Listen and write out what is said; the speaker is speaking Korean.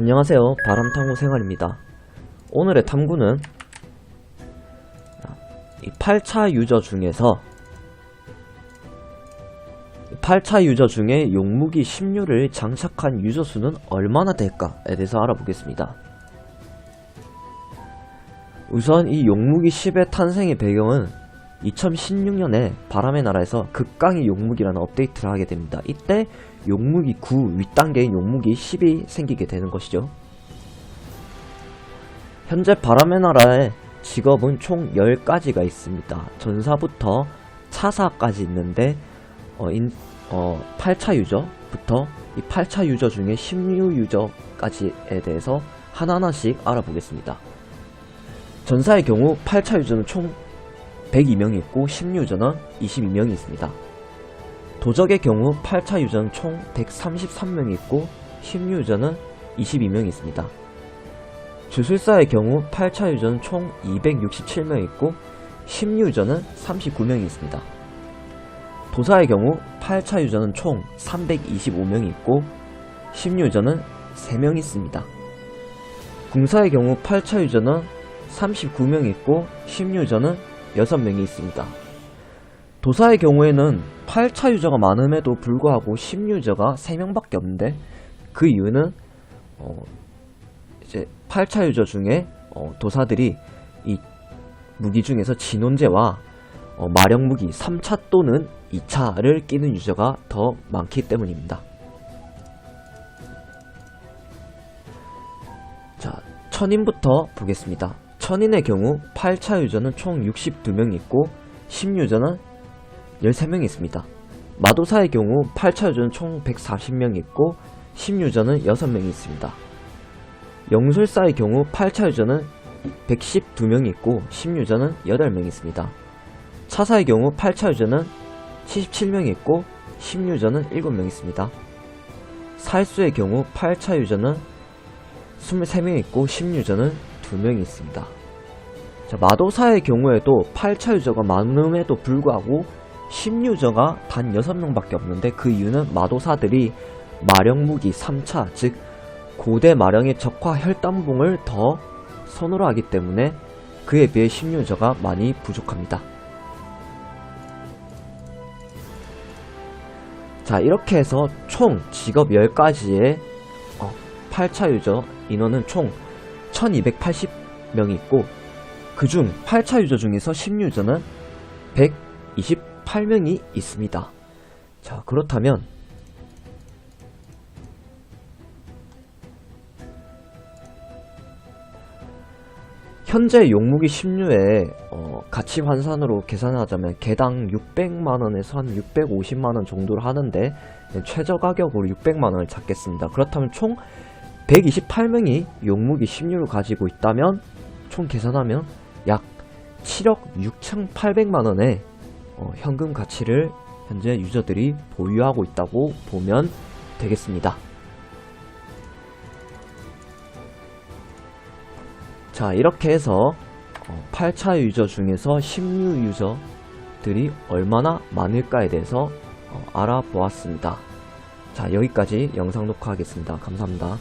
안녕하세요. 바람탐구 생활입니다. 오늘의 탐구는 이 8차 유저 중에서 8차 유저 중에 용무기 16를 장착한 유저 수는 얼마나 될까에 대해서 알아보겠습니다. 우선 이 용무기 10의 탄생의 배경은 2016년에 바람의 나라에서 극강의 용무기라는 업데이트를 하게 됩니다. 이때 용무기 9 윗단계인 용무기 10이 생기게 되는 것이죠. 현재 바람의 나라의 직업은 총 10가지가 있습니다. 전사부터 차사까지 있는데 어, 인, 어, 8차 유저부터 이 8차 유저 중에 16 유저까지에 대해서 하나하나씩 알아보겠습니다. 전사의 경우 8차 유저는 총 102명이 있고 16유저는 22명이 있습니다. 도적의 경우 8차 유저는 총 133명이 있고 16유저는 22명이 있습니다. 주술사의 경우 8차 유저는 총 267명 있고 16유저는 39명이 있습니다. 도사의 경우 8차 유저는 총 325명이 있고 16유저는 3명 있습니다. 궁사의 경우 8차 유저는 39명 있고 16유저는 6명이 있습니다. 도사의 경우에는 8차 유저가 많음에도 불구하고 10유저가 3명밖에 없는데 그 이유는 어 이제 8차 유저 중에 어 도사들이 이 무기 중에서 진원제와 어 마력 무기 3차 또는 2차를 끼는 유저가 더 많기 때문입니다. 자, 천인부터 보겠습니다. 천인의 경우 8차 유저는 총 62명 있고 10유저는 13명 있습니다. 마도사의 경우 8차 유저는 총 140명 있고 10유저는 6명 있습니다. 영술사의 경우 8차 유저는 112명 있고 10유저는 8명 있습니다. 차사의 경우 8차 유저는 77명 있고 10유저는 7명 있습니다. 살수의 경우 8차 유저는 23명 있고 10유저는 2명이 있습니다. 자, 마도사의 경우에도 8차 유저가 많음에도 불구하고 10유저가 단 6명밖에 없는데 그 이유는 마도사들이 마령무기 3차 즉 고대 마령의 적화 혈담봉을 더 선호로 하기 때문에 그에 비해 10유저가 많이 부족합니다. 자 이렇게 해서 총 직업 10가지의 8차 유저 인원은 총 1280명이 있고 그중 8차 유저 중에서 10유저는 128명이 있습니다. 자 그렇다면 현재 용무기 10류의 어, 가치 환산으로 계산하자면 개당 600만원에서 한 650만원 정도를 하는데 최저 가격으로 600만원을 잡겠습니다. 그렇다면 총 128명이 용무기 10류를 가지고 있다면 총 계산하면 약 7억 6,800만 원의 어, 현금 가치를 현재 유저들이 보유하고 있다고 보면 되겠습니다. 자 이렇게 해서 8차 유저 중에서 16 유저들이 얼마나 많을까에 대해서 어, 알아보았습니다. 자 여기까지 영상 녹화하겠습니다. 감사합니다.